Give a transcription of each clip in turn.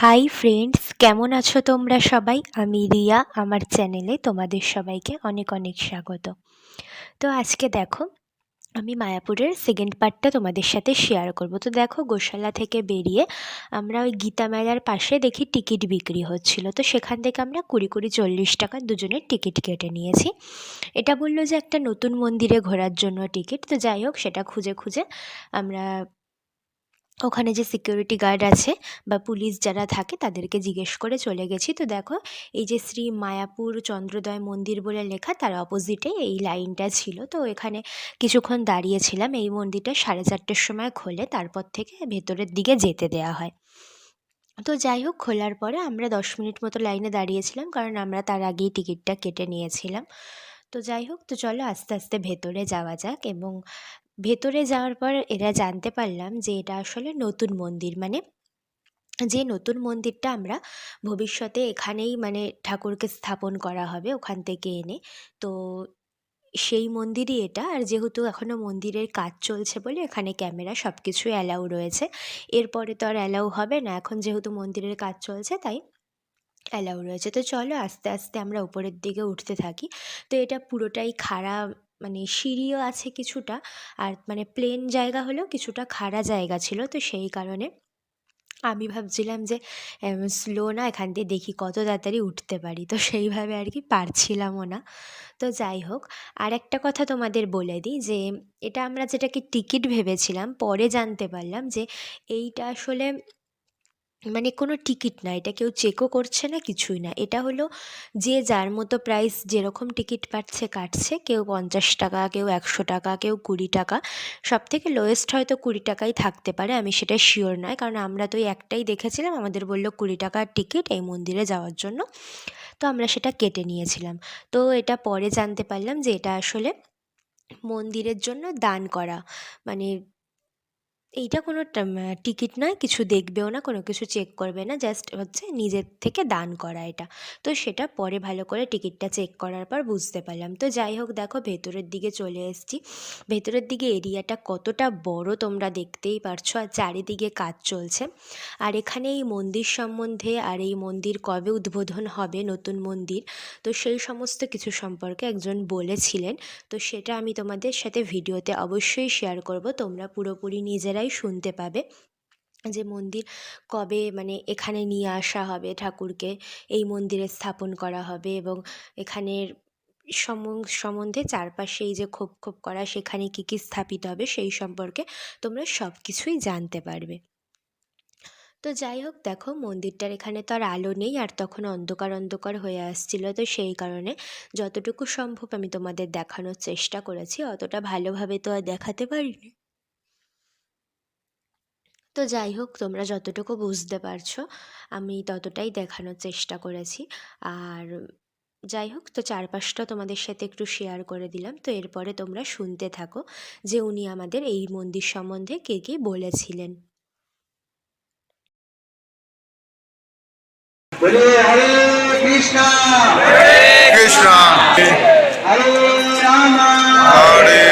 Hi friends কেমন আছো তোমরা সবাই? আমি রিয়া, আমার চ্যানেলে তোমাদের সবাইকে অনেক অনেক স্বাগত। তো আজকে দেখো, আমি মায়াপুরের সেকেন্ড পার্টটা তোমাদের সাথে শেয়ার করব। তো দেখো, গোশালা থেকে বেরিয়ে আমরা ওই গীতা মেলার পাশে দেখি টিকিট বিক্রি হচ্ছিল। তো সেখান থেকে আমরা কুড়ি কুড়ি চল্লিশ টাকা দুজনের টিকিট কেটে নিয়েছি। এটা বলল যে একটা নতুন মন্দিরে ঘোরার জন্য টিকিট তো যাই হোক, সেটা খুঁজে খুঁজে আমরা ওখানে যে সিকিউরিটি গার্ড আছে বা পুলিশ যারা থাকে তাদেরকে জিজ্ঞেস করে চলে গেছি। তো দেখো, এই যে শ্রী মায়াপুর চন্দ্রোদয় মন্দির বলে লেখা, তার অপোজিটে এই লাইনটা ছিল। তো এখানে কিছুক্ষণ দাঁড়িয়েছিলাম, এই মন্দিরটা সাড়ে চারটের সময় খোলে, তারপর থেকে ভেতরের দিকে যেতে দেওয়া হয়। তো যাই হোক, খোলার পরে আমরা দশ মিনিট মতো লাইনে দাঁড়িয়েছিলাম, কারণ আমরা তার আগেই টিকিটটা কেটে নিয়েছিলাম। তো যাই হোক, তো চলো আস্তে আস্তে ভেতরে যাওয়া যাক এবং ভেতরে যাওয়ার পর এরা জানতে পারলাম যে এটা আসলে নতুন মন্দির। মানে যে নতুন মন্দিরটা আমরা ভবিষ্যতে এখানেই মানে ঠাকুরকে স্থাপন করা হবে ওখান থেকে এনে। তো সেই মন্দিরই এটা। আর যেহেতু এখনও মন্দিরের কাজ চলছে বলে এখানে ক্যামেরা সব কিছুই অ্যালাউ রয়েছে। এরপরে তো আর অ্যালাউ হবে না। এখন যেহেতু মন্দিরের কাজ চলছে তাই অ্যালাউ রয়েছে। তো চলো আস্তে আস্তে আমরা উপরের দিকে উঠতে থাকি। তো এটা পুরোটাই খাড়া মানে সিঁড়িও আছে কিছুটা আর মানে প্লেন জায়গা হলেও কিছুটা খাড়া জায়গা ছিল, তো সেই কারণে আমি ভাবছিলাম যে স্লো না, এখান দিয়ে দেখি কত তাড়াতাড়ি উঠতে পারি। তো সেইভাবে আর কি পারছিলামও না। তো যাই হোক, আর একটা কথা তোমাদের বলে দিই যে, এটা আমরা যেটাকে টিকিট ভেবেছিলাম, পরে জানতে পারলাম যে, এইটা আসলে মানে কোনো টিকিট না, এটা কেউ চেকও করছে না, কিছুই না। এটা হলো যে যার মতো প্রাইস যেরকম টিকিট পাচ্ছে, কাটছে, কেউ পঞ্চাশ টাকা, কেউ একশো টাকা, কেউ কুড়ি টাকা। সব থেকে লোয়েস্ট হয়তো কুড়ি টাকাই থাকতে পারে, আমি সেটা শিওর নয়। কারণ আমরা তো একটাই দেখেছিলাম, আমাদের বলল কুড়ি টাকার টিকিট এই মন্দিরে যাওয়ার জন্য। তো আমরা সেটা কেটে নিয়েছিলাম। তো এটা পরে জানতে পারলাম যে এটা আসলে মন্দিরের জন্য দান করা। মানে এইটা কোনো টিকিট নয় কিছু দেখবেও না, কোনো কিছু চেক করবে না জাস্ট হচ্ছে নিজের থেকে দান করা এটা। তো সেটা পরে ভালো করে টিকিটটা চেক করার পর বুঝতে পারলাম। তো যাই হোক, দেখো ভেতরের দিকে চলে এসেছি। ভেতরের দিকে এরিয়াটা কতটা বড় তোমরা দেখতেই পারছ, আর চারিদিকে কাজ চলছে। আর এখানে এই মন্দির সম্বন্ধে আর এই মন্দির কবে উদ্বোধন হবে, নতুন মন্দির, তো সেই সমস্ত কিছু সম্পর্কে একজন বলেছিলেন। তো সেটা আমি তোমাদের সাথে ভিডিওতে অবশ্যই শেয়ার করব। তোমরা পুরোপুরি নিজেরাই শুনতে পাবে যে মন্দির কবে মানে এখানে নিয়ে আসা হবে ঠাকুরকে, এই মন্দিরে স্থাপন করা হবে এবং এখানের সম্বন্ধে চারপাশে এই যে খোপ খোপ করা, সেখানে কী কী স্থাপিত হবে সেই সম্পর্কে তোমরা সব কিছুই জানতে পারবে। তো যাই হোক, দেখো মন্দিরটার এখানে তো আর আলো নেই, আর তখন অন্ধকার অন্ধকার হয়ে আসছিল তো সেই কারণে যতটুকু সম্ভব আমি তোমাদের দেখানোর চেষ্টা করেছি, অতটা ভালোভাবে তো আর দেখাতে পারিনি। তো যাই হোক তোমরা যতটুকু বুঝতে পারছ আমি ততটাই দেখানোর চেষ্টা করেছি। আর যাই হোক তো চারপাশটা তোমাদের সাথে একটু শেয়ার করে দিলাম। তো এরপরে তোমরা শুনতে থাকো যে উনি আমাদের এই মন্দির সম্বন্ধে কে কে বলেছিলেন। হরে কৃষ্ণ। কৃষ্ণ। হরে রাম। হরে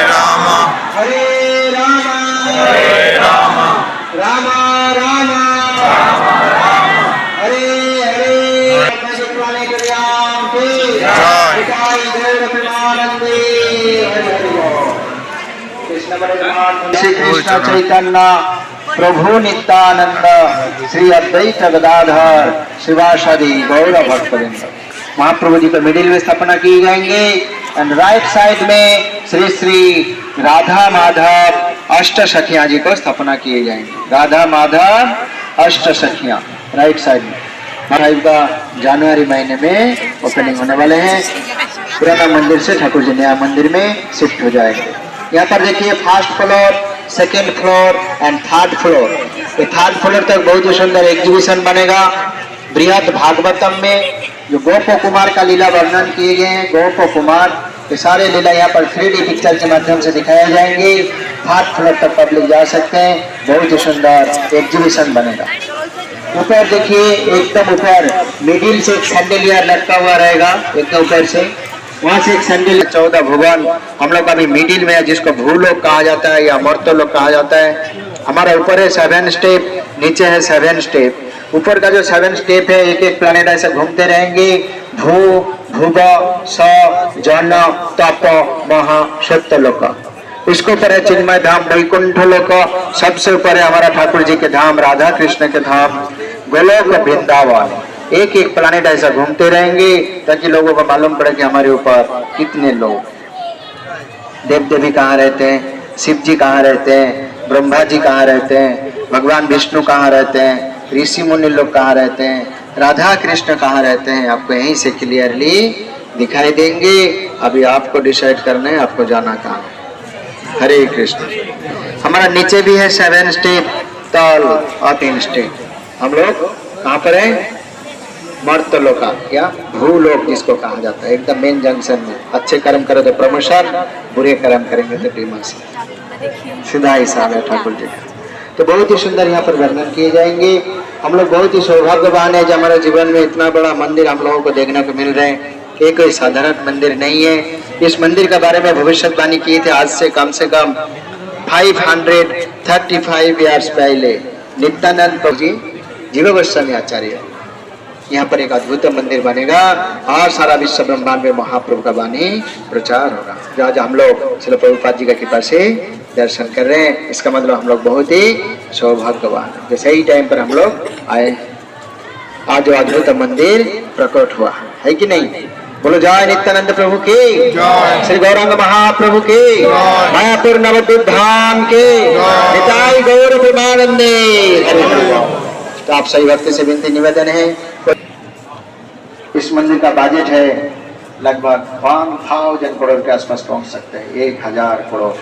श्री कृष्ण चैतन्य प्रभु नित्यानंद श्री अद्वैत गदाधर शिवासादि गौर भक्तवृंद। महाप्रभु जी को मिडिल में स्थापना की जाएँगे एंड राइट साइड में श्री श्री राधा माधव अष्ट सखिया जी को स्थापना किए जाएँगे। राधा माधव अष्ट सखिया राइट साइड में। फाइव का जनवरी महीने में ओपनिंग होने वाले हैं। पुराना मंदिर से ठाकुर जी नया मंदिर में शिफ्ट हो जाएँगे। यहाँ पर देखिए first floor second floor and third floor ये थर्ड फ्लोर तक बहुत ही सुंदर एग्जीबिशन बनेगा। बृहद भागवतम में जो गोप कुमार का लीला वर्णन किए गए हैं, गोप कुमार, ये सारे लीला यहाँ पर थ्री डी पिक्चर के माध्यम से दिखाए जाएँगे। थर्ड फ्लोर तक पब्लिक जा सकते हैं। बहुत ही सुंदर एग्जीबिशन बनेगा। ऊपर देखिए, एकदम ऊपर मिडिल से एक लटका हुआ रहेगा, एकदम ऊपर से। वहाँ से एक सैंडल चौदह भुवन हम लोग अभी मिडिल में है, जिसको भूलोक कहा जाता है या मर्तो लोग कहा जाता है। हमारा ऊपर है सेवन स्टेप नीचे है सेवन स्टेप ऊपर का जो सेवन स्टेप है एक एक प्लानिट ऐसे घूमते रहेंगे। भू भूव स, जन, तप, महा सत्य लोक। उसको ऊपर है चिन्मय धाम, वैकुंठ लोक। सबसे ऊपर है हमारा ठाकुर जी के धाम, राधा कृष्ण के धाम, गोलोक वृंदावन। एक एक प्लानिट ऐसा घूमते रहेंगे, ताकि लोगों को मालूम पड़े कि हमारे ऊपर कितने लोग। देव देवी कहाँ रहते हैं? शिव जी कहाँ रहते हैं? ब्रह्मा जी कहाँ रहते हैं? भगवान विष्णु कहाँ रहते हैं? ऋषि मुनि लोग कहाँ रहते हैं? राधा कृष्ण कहाँ रहते हैं? आपको यहीं से क्लियरली दिखाई देंगे। अभी आपको डिसाइड करना है, आपको जाना कहाँ। हरे कृष्ण। हमारा नीचे भी है सेवन स्टेप तल और तीन स्टेप हम लोग कहाँ पर हैं? मर्तलोका, या भूलोक जिसको कहा जाता है, एकदम मेन जंक्शन में। अच्छे कर्म करो तो प्रमोशन, बुरे कर्म करेंगे तो डिमोशन सीधा हिसाब है ठाकुर जी का। तो बहुत ही सुंदर यहाँ पर वर्णन किए जाएँगे। हम लोग बहुत ही सौभाग्यवान है जो हमारे जीवन में इतना बड़ा मंदिर हम लोगों को देखने को मिल रहे हैं। ये कोई साधारण मंदिर नहीं है। इस मंदिर के बारे में भविष्यवाणी की थी आज से कम से कम 535 ईयर्स पहले। नित्यानंद जी, जीव गोस्वामी आचार्य। यहाँ पर एक अद्भुत मंदिर बनेगा और सारा विश्व ब्रह्मांड में महाप्रभु का वाणी प्रचार होगा जो आज हम लोग शिल प्रभुपाद जी का कृपा से दर्शन कर रहे हैं इसका मतलब हम लोग बहुत ही सौभाग्यवान हैं। जो सही टाइम पर हम लोग आए आज जो अद्भुत मंदिर प्रकट हुआ है कि नहीं बोलो जय नित्यानंद प्रभु की। श्री गौरंग महाप्रभु की। मायापुर नवद्वीप धाम के निताई गौर प्रेमानंदे तो आप सही भक्ति से विनती निवेदन है इस मंदिर का बजट है लगभग वन थाउज़ेंड करोड़ के आसपास पहुँच सकते हैं एक हज़ार करोड़।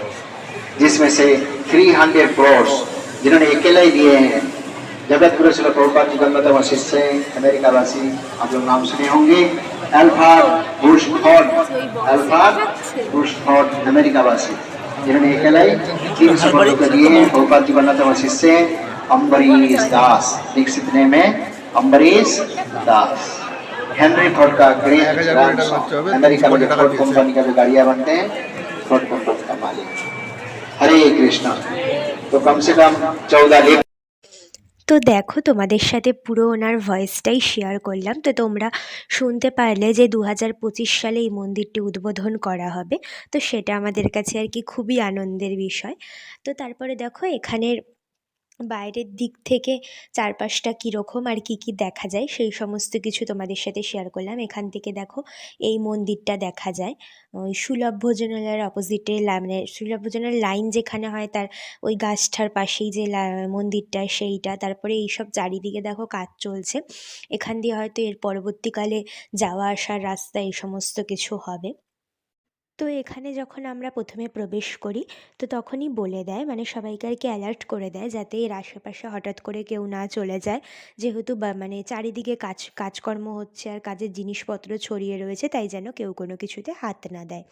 जिसमें से थ्री हंड्रेड करोड़ जिन्होंने अकेले ही दिए हैं। जगत गुरु शिल प्रभुपाद जी जन्मतम शिष्य हैं, अमेरिका वासी आप लोग नाम सुने होंगे। Alfred Bushford Alfred Bushford America वासी जिन्होंने अकेले ही तीन सौ करोड़ रुपए दिए हैं। प्रभुपाद जी जन्मतम शिष्य अम्बरीश दास दीक्षित ने में अम्बरीश दास। हेनरी फोर्ड का ग्रेट अमेरिका में जो फोर्ड कंपनी का जो गाड़ियां बनते हैं फोर्ड कंपनी का मालिक हरे कृष्णा तो कम से कम चौदह लेख তো দেখো তোমাদের সাথে পুরো ওনার ভয়েসটাই শেয়ার করলাম তো তোমরা শুনতে পারলে যে দু হাজার পঁচিশ সালে এই মন্দিরটি উদ্বোধন করা হবে তো সেটা আমাদের কাছে আর কি খুবই আনন্দের বিষয় তো তারপরে দেখো এখানের বাইরের দিক থেকে চারপাশটা কীরকম আর কি কি দেখা যায়, সেই সমস্ত কিছু তোমাদের সাথে শেয়ার করলাম। এখান থেকে দেখো, এই মন্দিরটা দেখা যায়। ওই সুলভ ভোজনালয়ের অপোজিটে মানে সুলভ ভোজনালয় লাইন যেখানে হয়, তার ওই গাছটার পাশেই যে মন্দিরটা, সেইটা। তারপরে এইসব চারিদিকে দেখো কাজ চলছে। এখান দিয়ে হয়তো এর পরবর্তীকালে যাওয়া আসার রাস্তা, এই সমস্ত কিছু হবে। তো এখানে যখন আমরা প্রথমে প্রবেশ করি, তো তখনই বলে দেয় মানে সবাইকে আর কি অ্যালার্ট করে দেয় যাতে এর আশেপাশে হঠাৎ করে কেউ না চলে যায়। যেহেতু মানে চারিদিকে কাজ, কাজকর্ম হচ্ছে আর কাজের জিনিসপত্র ছড়িয়ে রয়েছে, তাই যেন কেউ কোনো কিছুতে হাত না দেয়।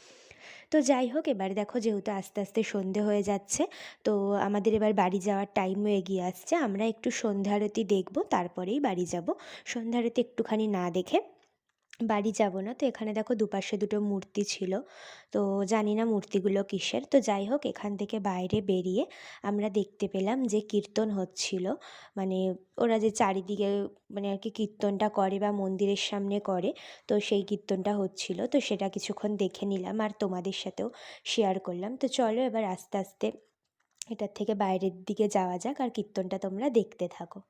তো যাই হোক, এবার দেখো যেহেতু আস্তে আস্তে সন্ধে হয়ে যাচ্ছে, তো আমাদের এবার বাড়ি যাওয়ার টাইমও এগিয়ে আসছে। আমরা একটু সন্ধ্যা আরতি দেখব, তারপরেই বাড়ি যাব। সন্ধ্যা আরতি একটুখানি না দেখে বাড়ি যাব না। তো এখানে দেখো দুপাশে দুটো মূর্তি ছিল। তো জানি না মূর্তিগুলো কিসের। তো যাই হোক, এখান থেকে বাইরে বেরিয়ে আমরা দেখতে পেলাম যে কীর্তন হচ্ছিল। মানে ওরা যে চারিদিকে মানে আর কি কীর্তনটা করে বা মন্দিরের সামনে করে, তো সেই কীর্তনটা হচ্ছিল। তো সেটা কিছুক্ষণ দেখে নিলাম আর তোমাদের সাথেও শেয়ার করলাম। তো চলো এবার আস্তে আস্তে এটার থেকে বাইরের দিকে যাওয়া যাক আর কীর্তনটা তোমরা দেখতে থাকো।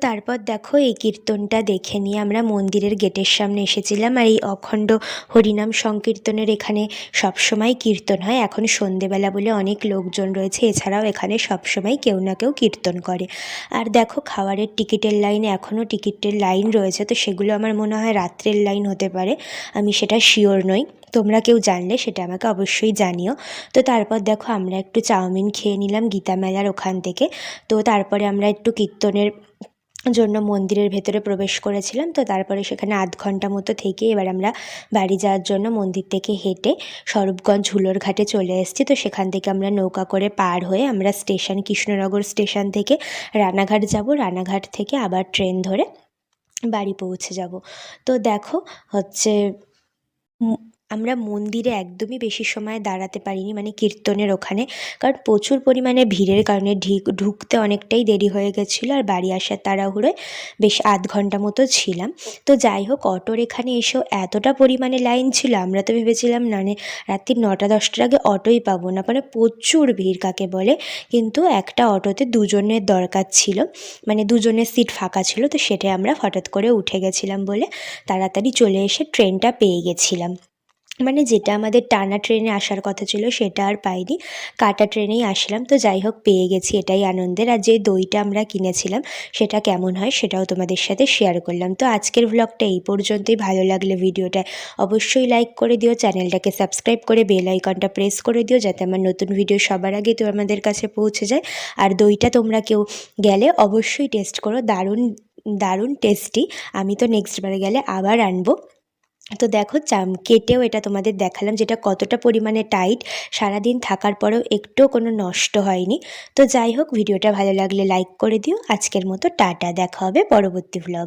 তারপর দেখো এই কীর্তনটা দেখে নিয়ে আমরা মন্দিরের গেটের সামনে এসেছিলাম আর এই অখণ্ড হরিনাম সংকীর্তনের এখানে সবসময় কীর্তন হয়। এখন সন্ধেবেলা বলে অনেক লোকজন রয়েছে। এছাড়াও এখানে সবসময় কেউ না কেউ কীর্তন করে। আর দেখো খাবারের টিকিটের লাইনে, এখনও টিকিটের লাইন রয়েছে। তো সেগুলো আমার মনে হয় রাত্রের লাইন হতে পারে। আমি সেটা শিওর নই। তোমরা কেউ জানলে সেটা আমাকে অবশ্যই জানিও। তো তারপর দেখো আমরা একটু চাউমিন খেয়ে নিলাম গীতা মেলার ওখান থেকে। তো তারপরে আমরা একটু কীর্তনের জন্য মন্দিরের ভেতরে প্রবেশ করেছিলাম। তো তারপরে সেখানে আধ ঘণ্টা মতো থেকে এবার আমরা বাড়ি যাওয়ার জন্য মন্দির থেকে হেঁটে স্বরূপগঞ্জ হুলোর ঘাটে চলে এসেছি। তো সেখান থেকে আমরা নৌকা করে পার হয়ে আমরা স্টেশন, কৃষ্ণনগর স্টেশন থেকে রানাঘাট যাব। রানাঘাট থেকে আবার ট্রেন ধরে বাড়ি পৌঁছে যাব। তো দেখো হচ্ছে আমরা মন্দিরে একদমই বেশি সময় দাঁড়াতে পারিনি মানে কীর্তনের ওখানে। কারণ প্রচুর পরিমাণে ভিড়ের কারণে ঢিক, ঢুকতে অনেকটাই দেরি হয়ে গেছিল আর বাড়ি আসার তাড়াহুড়োয় বেশ আধ ঘণ্টা মতো ছিলাম। তো যাই হোক, অটোর এখানে এসেও এতটা পরিমাণে লাইন ছিল, আমরা তো ভেবেছিলাম না, রাত্রি নটা, দশটার আগে অটোই পাবো না। মানে প্রচুর ভিড়, কাকে বলে? কিন্তু একটা অটোতে দুজনের দরকার ছিল মানে দুজনের সিট ফাঁকা ছিল, তো সেটাই আমরা হঠাৎ করে উঠে গেছিলাম বলে তাড়াতাড়ি চলে এসে ট্রেনটা পেয়ে গেছিলাম। মানে যেটা আমাদের টানা ট্রেনে আসার কথা ছিল সেটা আর পাইনি। কাটা ট্রেনেই আসলাম। তো যাই হোক, পেয়ে গেছি এটাই আনন্দের। আর যে দইটা আমরা কিনেছিলাম, সেটা কেমন হয় সেটাও তোমাদের সাথে শেয়ার করলাম। তো আজকের ভ্লগটা এই পর্যন্তই। ভালো লাগলে ভিডিওটা অবশ্যই লাইক করে দিও। চ্যানেলটাকে সাবস্ক্রাইব করে বেল আইকনটা প্রেস করে দিও যাতে আমার নতুন ভিডিও সবার আগে তো আমাদের কাছে পৌঁছে যায়। আর দইটা তোমরা কেউ গেলে অবশ্যই টেস্ট করো। দারুণ দারুণ টেস্টি আমি তো নেক্সট বারে গেলে আবার আনব। তো দেখো, চাম, কেটেও এটা তোমাদের দেখালাম যেটা কতটা পরিমাণে টাইট সারাদিন থাকার পরেও একটু কোনো নষ্ট হয়নি। তো যাই হোক, ভিডিওটা ভালো লাগলে লাইক করে দিও। আজকের মতো টাটা, দেখা হবে পরবর্তী ভ্লগ